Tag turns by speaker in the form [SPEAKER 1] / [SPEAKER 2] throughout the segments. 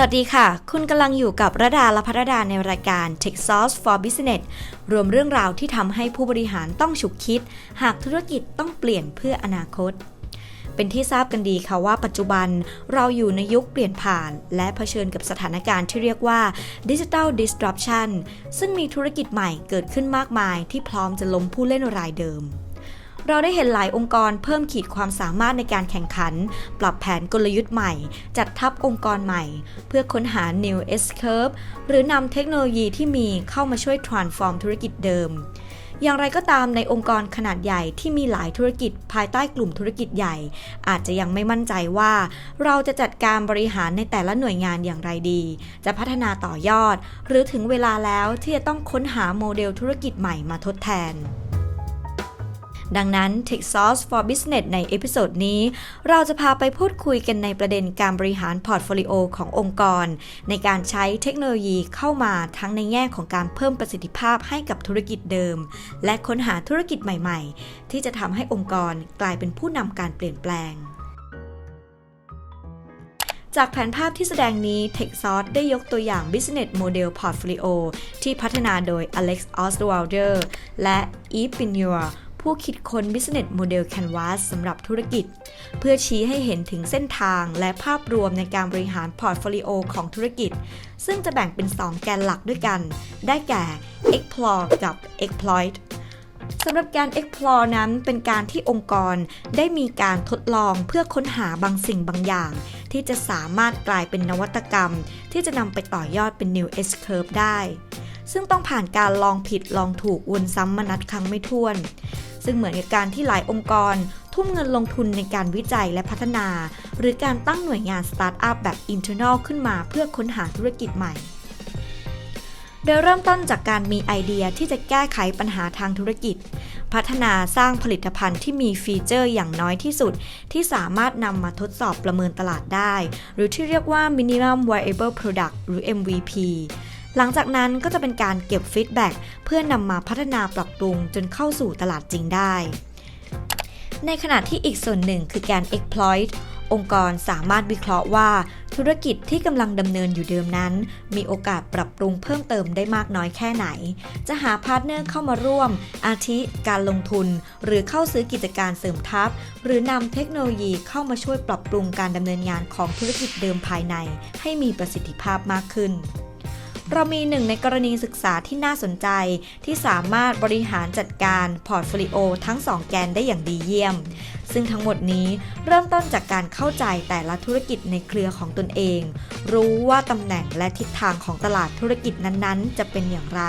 [SPEAKER 1] สวัสดีค่ะ คุณกำลังอยู่กับระดาและพัฒดาในรายการ Tech Sauce for Business รวมเรื่องราวที่ทำให้ผู้บริหารต้องฉุกคิด หากธุรกิจต้องเปลี่ยนเพื่ออนาคต เป็นที่ทราบกันดีค่ะว่าปัจจุบันเราอยู่ในยุคเปลี่ยนผ่าน และเผชิญกับสถานการณ์ที่เรียกว่า Digital Disruption ซึ่งมีธุรกิจใหม่เกิดขึ้นมากมายที่พร้อมจะล้มผู้เล่นรายเดิม เราได้เห็นหลายองค์กรเพิ่มขีดความสามารถในการแข่งขัน ปรับแผนกลยุทธ์ใหม่ จัดทัพองค์กรใหม่ เพื่อค้นหา new S curve หรือนำเทคโนโลยีที่มีเข้ามาช่วย transform ธุรกิจเดิมอย่างไรก็ตามในองค์กรขนาดใหญ่ที่มีหลายธุรกิจภายใต้กลุ่มธุรกิจใหญ่ อาจจะยังไม่มั่นใจว่า เราจะจัดการบริหารในแต่ละหน่วยงานอย่างไรดี จะพัฒนาต่อยอด หรือถึงเวลาแล้วที่จะต้องค้นหาโมเดลธุรกิจใหม่มาทดแทน ดังนั้น Tech Sauce for Business ในเอพิโซดนี้ เราจะพาไปพูดคุยกันในประเด็นการบริหารพอร์ตโฟลิโอขององค์กร ในการใช้เทคโนโลยีเข้ามาทั้งในแง่ของการเพิ่มประสิทธิภาพให้กับธุรกิจเดิม และค้นหาธุรกิจใหม่ๆ ที่จะทำให้องค์กรกลายเป็นผู้นำการเปลี่ยนแปลงจากแผนภาพที่แสดงนี้ TechSauce ได้ยกตัวอย่าง Business Model Portfolio ที่พัฒนาโดย Alex Osterwalder และ Eve Pinure ผู้คิดค้น Business Model Canvas สำหรับธุรกิจ เพื่อชี้ให้เห็นถึงเส้นทางและภาพรวมในการบริหารพอร์ตโฟลิโอของธุรกิจ ซึ่งจะแบ่งเป็น 2 แกนหลักด้วยกัน ได้แก่ Explore กับ Exploit สำหรับการ explore นั้นเป็นการที่องค์กรได้มีการทดลองเพื่อค้นหาบางสิ่งบางอย่าง ที่จะสามารถกลายเป็นนวัตกรรม ที่จะนำไปต่อยอดเป็น new S curve ได้ ซึ่งต้องผ่านการลองผิดลองถูกวนซ้ำมานัดครั้งไม่ถ้วน ซึ่งเหมือนกับการที่หลายองค์กร ทุ่มเงินลงทุนในการวิจัยและพัฒนา หรือการตั้งหน่วยงานสตาร์ทอัพแบบ internal ขึ้นมาเพื่อค้นหาธุรกิจใหม่โดยเริ่มต้นจากการมีไอเดียที่จะแก้ไขปัญหาทางธุรกิจ พัฒนาสร้างผลิตภัณฑ์ที่มีฟีเจอร์อย่างน้อยที่สุด ที่สามารถนำมาทดสอบประเมินตลาดได้ หรือที่เรียกว่า minimum viable product หรือ MVP หลังจากนั้นก็จะเป็นการเก็บฟีดแบ็กเพื่อนำมาพัฒนาปรับปรุงจนเข้าสู่ตลาดจริงได้ ในขณะที่อีกส่วนหนึ่งคือการ exploit องค์กรสามารถวิเคราะห์ว่าธุรกิจที่กำลังดำเนินอยู่เดิมนั้น มีโอกาสปรับปรุงเพิ่มเติมได้มากน้อยแค่ไหน จะหาพาร์ทเนอร์เข้ามาร่วม อาทิการลงทุน หรือเข้าซื้อกิจการเสริมทัพ หรือนำเทคโนโลยีเข้ามาช่วยปรับปรุงการดำเนินงานของธุรกิจเดิมภายใน ให้มีประสิทธิภาพมากขึ้น เรามีหนึ่งในกรณีศึกษาที่น่าสนใจ ที่สามารถบริหารจัดการพอร์ตโฟลิโอทั้ง 2 แกนได้อย่างดีเยี่ยม ซึ่งทั้งหมดนี้เริ่มต้นจากการเข้าใจแต่ละธุรกิจในเครือของตนเอง รู้ว่าตำแหน่งและทิศทางของตลาดธุรกิจนั้นๆ จะเป็นอย่างไร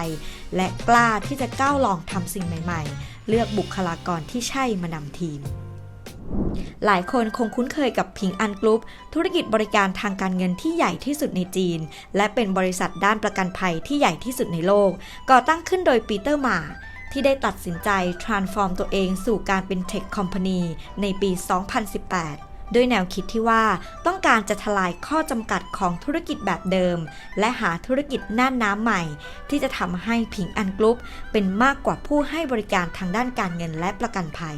[SPEAKER 1] และกล้าที่จะก้าวลองทำสิ่งใหม่ ๆ เลือกบุคลากรที่ใช่มานำทีม หลายคนคงคุ้นเคยกับพิงอันกรุ๊ปธุรกิจบริการทางการเงินที่ใหญ่ที่สุดในจีน และเป็นบริษัทด้านประกันภัยที่ใหญ่ที่สุดในโลก ก่อตั้งขึ้นโดยปีเตอร์หมาที่ได้ตัดสินใจ transform ตัวเองสู่การเป็น Tech Company ในปี 2018 ด้วยแนวคิดที่ว่าต้องการจะทลายข้อจำกัดของธุรกิจแบบเดิม และหาธุรกิจน่านน้ำใหม่ ที่จะทำให้พิงอันกรุ๊ปเป็นมากกว่าผู้ให้บริการทางด้านการเงินและประกันภัย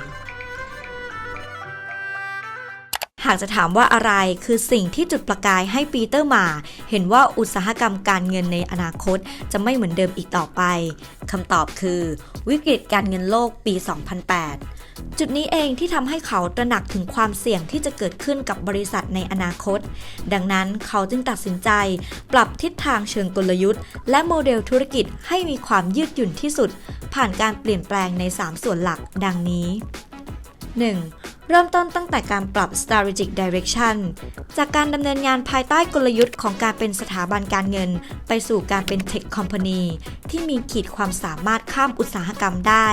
[SPEAKER 1] หากจะถามว่าอะไรคือสิ่งที่จุดประกายให้ปีเตอร์มา เห็นว่าอุตสาหกรรมการเงินในอนาคตจะไม่เหมือนเดิมอีกต่อไปคำตอบคือ วิกฤตการเงินโลกปี 2008 จุดนี้เองที่ทำให้เขาตระหนักถึงความเสี่ยงที่จะเกิดขึ้นกับบริษัทในอนาคต ดังนั้นเขาจึงตัดสินใจ ปรับทิศทางเชิงกลยุทธ์ และโมเดลธุรกิจให้มีความยืดหยุ่นที่สุด ผ่านการเปลี่ยนแปลงใน 3 ส่วนหลัก ดังนี้ 1. เริ่มต้นตั้งแต่การปรับ strategic direction จากการดำเนินงานภายใต้กลยุทธ์ของการเป็นสถาบันการเงิน ไปสู่การเป็น tech company ที่มีขีดความสามารถข้ามอุตสาหกรรมได้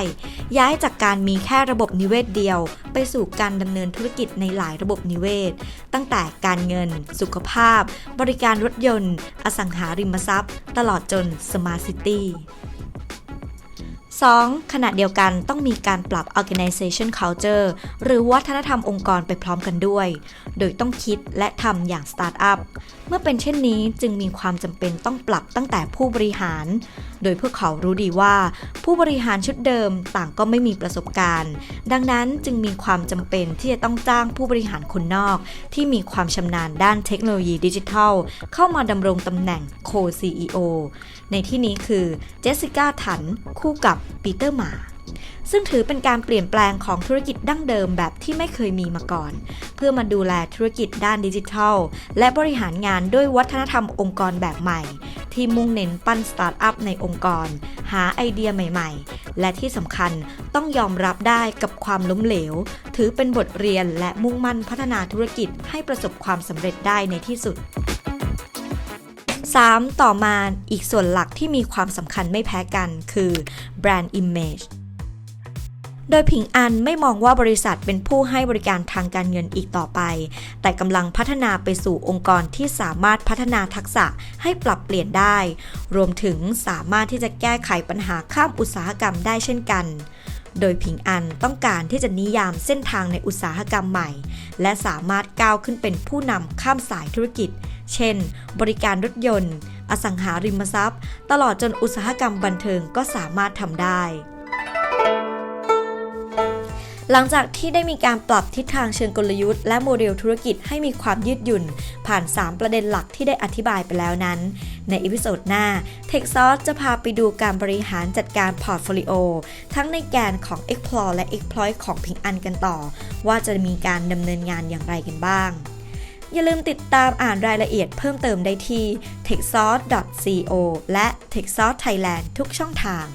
[SPEAKER 1] ย้ายจากการมีแค่ระบบนิเวศเดียว ไปสู่การดำเนินธุรกิจในหลายระบบนิเวศ ตั้งแต่การเงิน สุขภาพ บริการรถยนต์ อสังหาริมทรัพย์ ตลอดจน smart city 2. ขณะเดียวกันต้องมีการปรับ organization culture หรือวัฒนธรรมองค์กรไปพร้อมกันด้วย โดยต้องคิดและทำอย่างสตาร์ทอัพ เมื่อเป็นเช่นนี้จึงมีความจำเป็นต้องปรับตั้งแต่ผู้บริหาร โดยพวกเขารู้ดีว่า ผู้บริหารชุดเดิมต่างก็ไม่มีประสบการณ์ ดังนั้นจึงมีความจำเป็นที่จะต้องจ้างผู้บริหารคนนอก ที่มีความชำนาญด้านเทคโนโลยีดิจิทัล เข้ามาดำรงตำแหน่ง Co-CEO ในที่นี้คือเจสสิก้าถันคู่กับปีเตอร์หมาซึ่งถือเป็นการเปลี่ยนแปลงของธุรกิจดั้งเดิมแบบที่ไม่เคยมีมาก่อน เพื่อมาดูแลธุรกิจด้านดิจิทัล และบริหารงานด้วยวัฒนธรรมองค์กรแบบใหม่ ที่มุ่งเน้นปั้นสตาร์ทอัพในองค์กร หาไอเดียใหม่ๆ และที่สำคัญต้องยอมรับได้กับความล้มเหลว ถือเป็นบทเรียนและมุ่งมั่นพัฒนาธุรกิจให้ประสบความสำเร็จได้ในที่สุด 3. ต่อมาอีกส่วนหลักที่มีความสำคัญไม่แพ้กันคือ Brand Image โดยผิงอันไม่มองว่าบริษัทเป็นผู้ให้บริการทางการเงินอีกต่อไป แต่กำลังพัฒนาไปสู่องค์กรที่สามารถพัฒนาทักษะให้ปรับเปลี่ยนได้ รวมถึงสามารถที่จะแก้ไขปัญหาข้ามอุตสาหกรรมได้เช่นกันโดยผิงอันต้องการที่จะนิยามเส้นทางในอุตสาหกรรมใหม่ และสามารถก้าวขึ้นเป็นผู้นำข้ามสายธุรกิจ เช่น บริการรถยนต์ อสังหาริมทรัพย์ ตลอดจนอุตสาหกรรมบันเทิงก็สามารถทำได้ หลังจากที่ได้มีการปรับทิศทางเชิงกลยุทธ์และโมเดลธุรกิจให้มีความยืดหยุ่น ผ่าน 3 ประเด็นหลักที่ได้อธิบายไปแล้วนั้น ในอีพิโซดหน้า TechSauce จะพาไปดูการบริหารจัดการพอร์ตโฟลิโอทั้งในแกนของ Explore และ Exploit ของพิงอันกันต่อ ว่าจะมีการดำเนินงานอย่างไรกันบ้างอย่าลืมติดตามอ่านรายละเอียดเพิ่มเติมได้ที่ techsauce.co และ techsauce Thailand ทุกช่องทาง